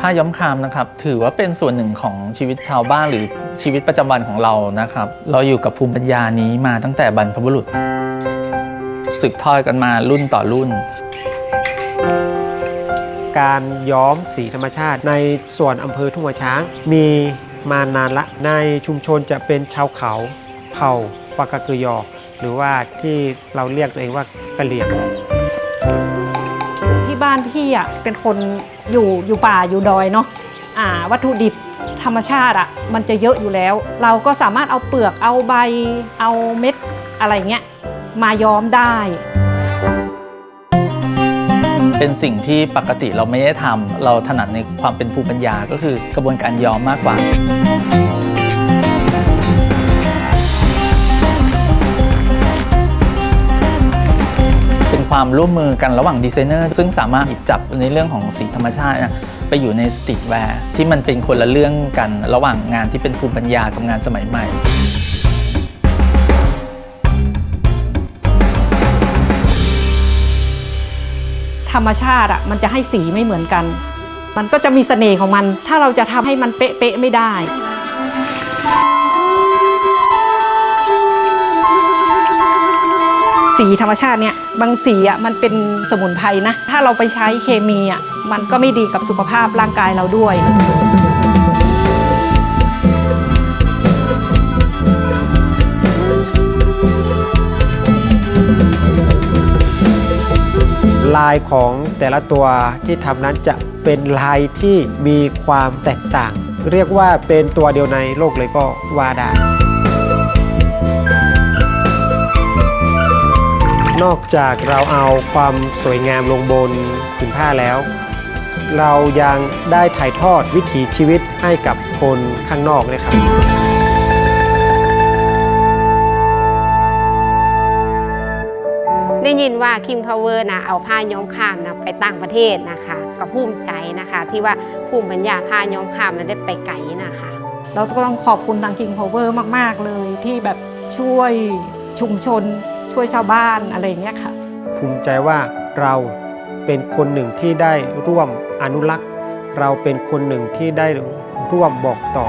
ผ้าย้อมครามนะครับถือว่าเป็นส่วนหนึ่งของชีวิตชาวบ้านหรือชีวิตประจำวันของเรานะครับ เราอยู่กับภูมิปัญญานี้มาตั้งแต่บรรพบุรุษสืบทอดกันมารุ่นต่อรุ่น การย้อมสีธรรมชาติ ในส่วนอำเภอทุ่งหัวช้าง มีมานานละในชุมชนจะเป็นชาวเขาเผ่าปากาเกยอ หรือว่าที่เราเรียกตัวเองว่ากะเหลี่ยง บ้านพี่อะเป็นคนอยู่อยู่ป่าอยู่ดอยเนาะอ่า วัตถุดิบธรรมชาติอะมันจะเยอะอยู่แล้ว เราก็สามารถเอาเปลือกเอาใบเอาเม็ดอะไรเงี้ยมาย้อมได้ เป็นสิ่งที่ปกติเราไม่ได้ทำเราถนัดในความเป็นภูมิปัญญาก็คือกระบวนการย้อมมากกว่า ความร่วมมือกันระหว่างดีไซเนอร์ซึ่งสามารถหยิบจับในเรื่องของสีธรรมชาตินะไปอยู่ในสตรีทแวร์ที่มันเป็นคนละเรื่องกันระหว่างงานที่เป็นภูมิปัญญากับงานสมัยใหม่ธรรมชาติอะมันจะให้สีไม่เหมือนกัน มันก็จะมีเสน่ห์ของมัน ถ้าเราจะทำให้มันเป๊ะๆไม่ได้ สีธรรมชาติเนี่ยบางสีอะมันเป็นสมุนไพรนะ ถ้าเราไปใช้เคมีอะมันก็ไม่ดีกับสุขภาพร่างกายเราด้วยลายของแต่ละตัวที่ทำนั้นจะเป็นลายที่มีความแตกต่าง เรียกว่าเป็นตัวเดียวในโลกเลยก็ว่าได้ นอกจากเราเอาความสวยงามลงบนผืนผ้าแล้ว เรายังได้ถ่ายทอดวิถีชีวิตให้กับคนข้างนอกนะครับได้ยินว่า King Power นะเอาผ้าย้อมคามนะไปต่างประเทศนะคะก็ภูมิใจนะคะ ที่ว่าภูมิปัญญาผ้าย้อมคามนั้นได้ไปไกลนะคะ เราก็ต้องขอบคุณทาง King Power มาก ๆ เลยที่แบบช่วยชุมชน ช่วยชาวบ้านอะไรอย่างเงี้ยค่ะ ภูมิใจว่าเราเป็นคนหนึ่งที่ได้ร่วมอนุรักษ์ เราเป็นคนหนึ่งที่ได้ร่วมบอกต่อ